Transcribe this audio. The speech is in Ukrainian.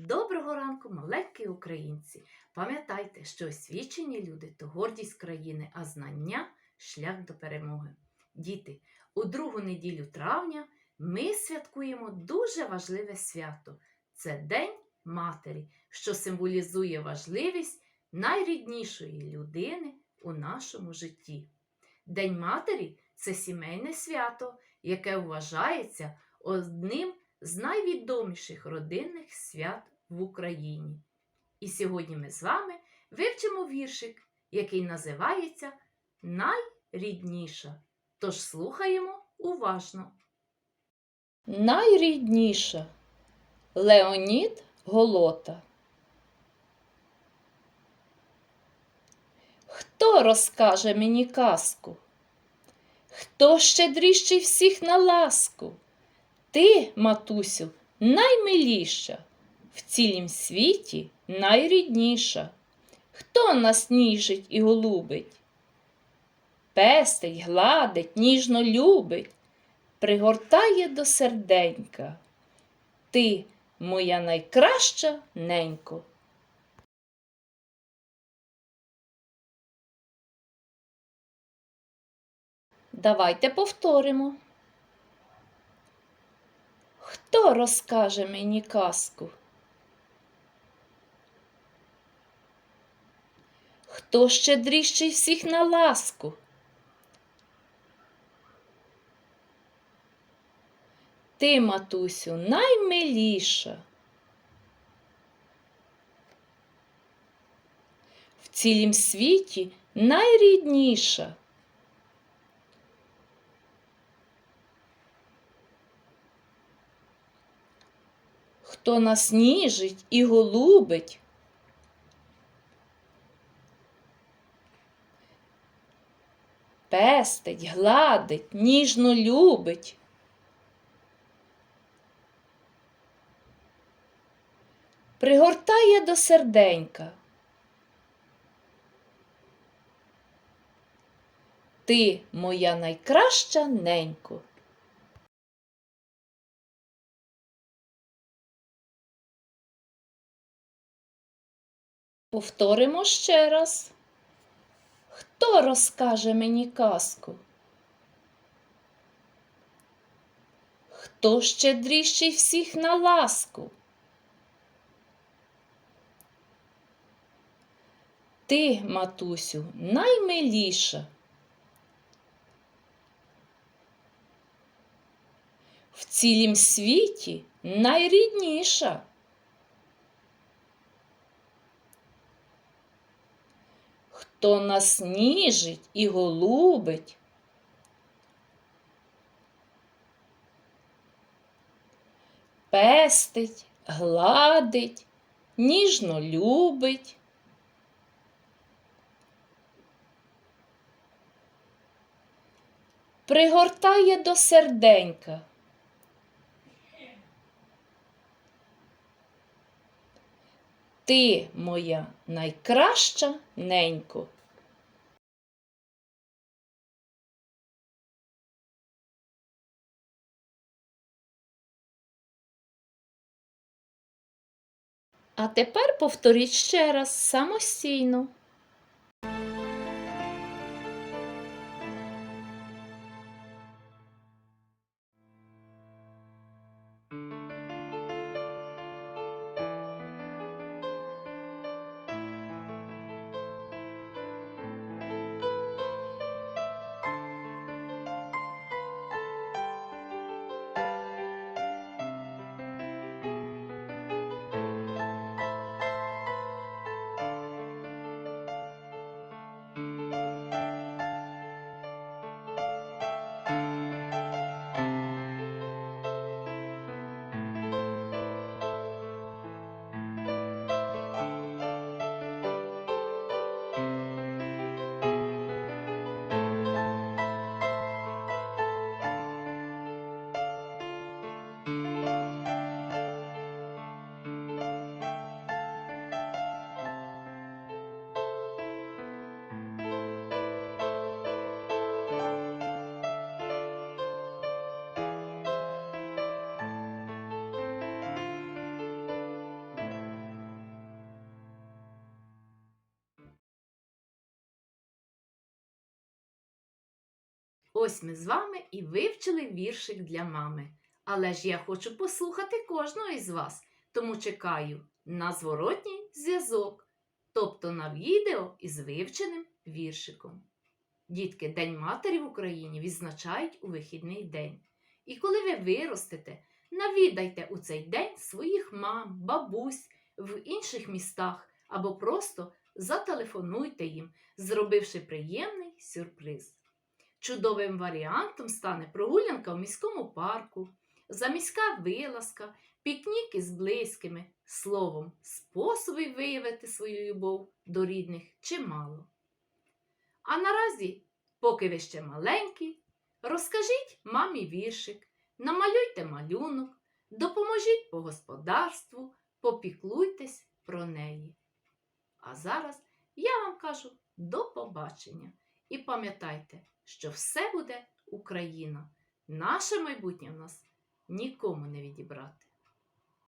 Доброго ранку, маленькі українці! Пам'ятайте, що освічені люди то гордість країни, а знання шлях до перемоги. Діти, у другу неділю травня ми святкуємо дуже важливе свято. Це День Матері, що символізує важливість найріднішої людини у нашому житті. День Матері це сімейне свято, яке вважається одним з найвідоміших родинних свят в Україні. І сьогодні ми з вами вивчимо віршик, який називається Найрідніша. Тож слухаємо уважно. Найрідніша Леонід Голота. Хто розкаже мені казку? Хто щедріщий всіх на ласку? Ти, матусю, наймиліша, в цілім світі найрідніша. Хто нас ніжить і голубить? Пестить, гладить, ніжно любить, пригортає до серденька. Ти, моя найкраща ненько. Давайте повторимо. Хто розкаже мені казку? Хто щедріщий всіх на ласку? Ти, матусю, наймиліша. В цілім світі найрідніша. Хто нас ніжить і голубить, пестить, гладить, ніжно любить. Пригортає до серденька. Ти моя найкраща ненько. Повторимо ще раз. Хто розкаже мені казку? Хто щедріщий всіх на ласку? Ти, матусю, наймиліша. В цілім світі найрідніша. Хто нас ніжить і голубить, пестить, гладить, ніжно любить. Пригортає до серденька. Ти моя найкраща ненько. А тепер повторіть ще раз самостійно. Ось ми з вами і вивчили віршик для мами. Але ж я хочу послухати кожного із вас, тому чекаю на зворотній зв'язок, тобто на відео із вивченим віршиком. Дітки, День матері в Україні відзначають у вихідний день. І коли ви виростете, навідайте у цей день своїх мам, бабусь в інших містах або просто зателефонуйте їм, зробивши приємний сюрприз. Чудовим варіантом стане прогулянка в міському парку, заміська вилазка, пікнік із близькими, словом, способів виявити свою любов до рідних чимало. А наразі, поки ви ще маленькі, розкажіть мамі віршик, намалюйте малюнок, допоможіть по господарству, попіклуйтесь про неї. А зараз я вам кажу до побачення і пам'ятайте, що все буде Україна. Наше майбутнє в нас нікому не відібрати.